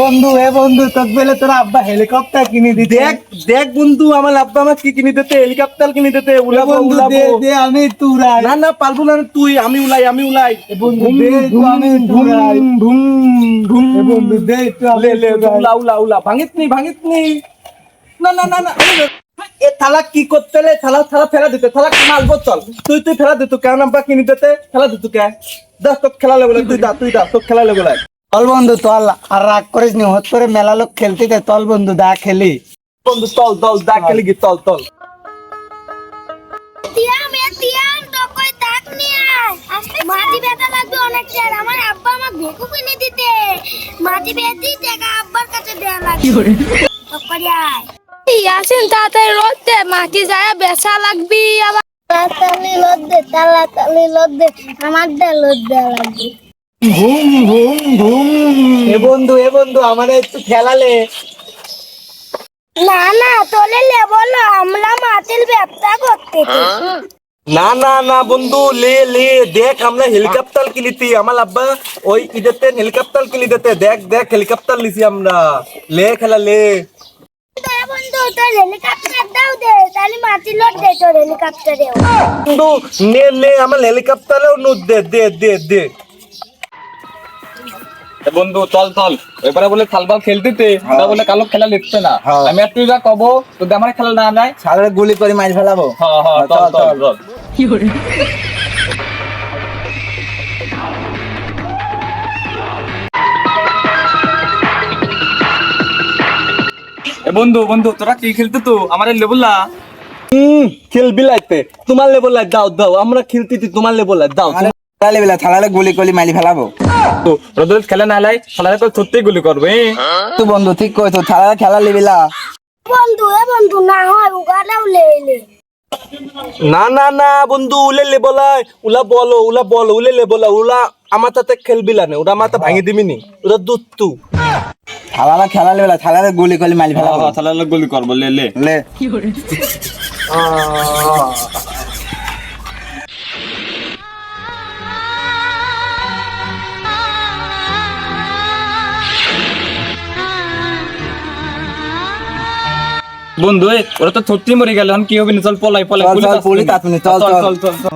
বন্ধু এ বন্ধু তোকে বলে তোর আব্বা হেলিকপ্টার কিনে দিতে। দেখ দেখ বন্ধু আমার আব্বা আমার কি কিনে দিতে? হেলিকপ্টার কিনে দিতে উড়াবো বন্ধু দে দে আমি তুরাই না না পারব না তুই আমি উলাই আমি উলাই। বন্ধু দে আমি তুরাই ধুম, ধুম। বন্ধু দে লে লে। উলা উলা উলা ভাঙিত নি ভাঙিত নি। না না না না এ থালা কি করতে লে? থালা থালা ফেলা দিতে থালা মালবো চল তুই তুই ফেলা দিত কেন আব্বা কিনে দিতে ফেলা দিত কে? দা তোকে খেলা লেগে তুই দা তুই দা তোকে খেলা লেগে চল বন্ধু চল আর রাগ করিস নি হত করে মেলা লোক খেলতে দে চল বন্ধু দা খেলি। বন্ধু তল তল দা খেলি গি তল তল। মাটি লাগবে অনেক আমার আব্বা আমাকে ভেকু কিনে দিতে। মাটি বেঁধি টাকা আব্বার কাছে দেয়া লাগবে। তো করে? আয়। আসেন তাড়াতাড়ি রোদ দে মাটি যায় বেচা লাগবি আবার। তাড়াতাড়ি লোদ দে তাড়াতাড়ি লোদ দে আমার দে লোদ দেওয়া লাগবে। ঘুম ঘুম ঘুম এ বন্ধু এ বন্ধু আমার একটু খেলালে। না না তোলে লে বলো আমরা মাটির ব্যবসা করতে না না না বন্ধু লে লে দেখ আমরা হেলিকপ্টার কিনিতি আমার আব্বা ওই ঈদেতে হেলিকপ্টার কিনি দেখ দেখ হেলিকপ্টার লিছি আমরা। লে খেলা লে। বন্ধু তোর হেলিকপ্টার দাও দে তাহলে মাটি লোড দে তোর হেলিকপ্টারেও। বন্ধু নে নে আমার হেলিকপ্টারেও নো দে দে দে দে। এ বন্ধু চল চল। এবারে বলে খালবাল খেলতেতে তা বলে কালো খেলা লিখছে না। হ্যাঁ। আমি একটু যা কব তো আমার খেলা না নাই। সারা গুলি করে মাছ ফেলাবো। হ্যাঁ হ্যাঁ চল চল চল। এ বন্ধু বন্ধু তোরা কি খেলতে তো? আমার লেবুলা হুম খেলবি লাইতে তোমার লেবল লাই দাও দাও। আমরা খেলতেছি তোমার লেবল লাই দাও। তাহলে বেলা থালালে গুলি কলি মারি ফেলাবো। তো রোদল খেলা না লাই খেলা তো সত্যি গুলি করবে তুই বন্ধু ঠিক কইছো থালা খেলা লিবিলা বন্ধু এ বন্ধু না হয় উগাটাও লে লে না না না বন্ধু উলে লেবলাই উলা বলো উলা বলো উলে লেবলা উলা আমার তাতে খেলবি না ওরা আমার ভাঙি দিবি নি ওরা দুধ তু। থালা খেলা লিবিলা থালালে গুলি কলি মারি ফেলাবো। খেলা গুলি করব লে লে। লে। বন্ধু ওরা তো সত্যি মরে গেল কি হবে চল পলাই পলাই চল, পুলিশ চল, আসবে পুলিশ না। আসবে না, চল, চল চল। চল চল চল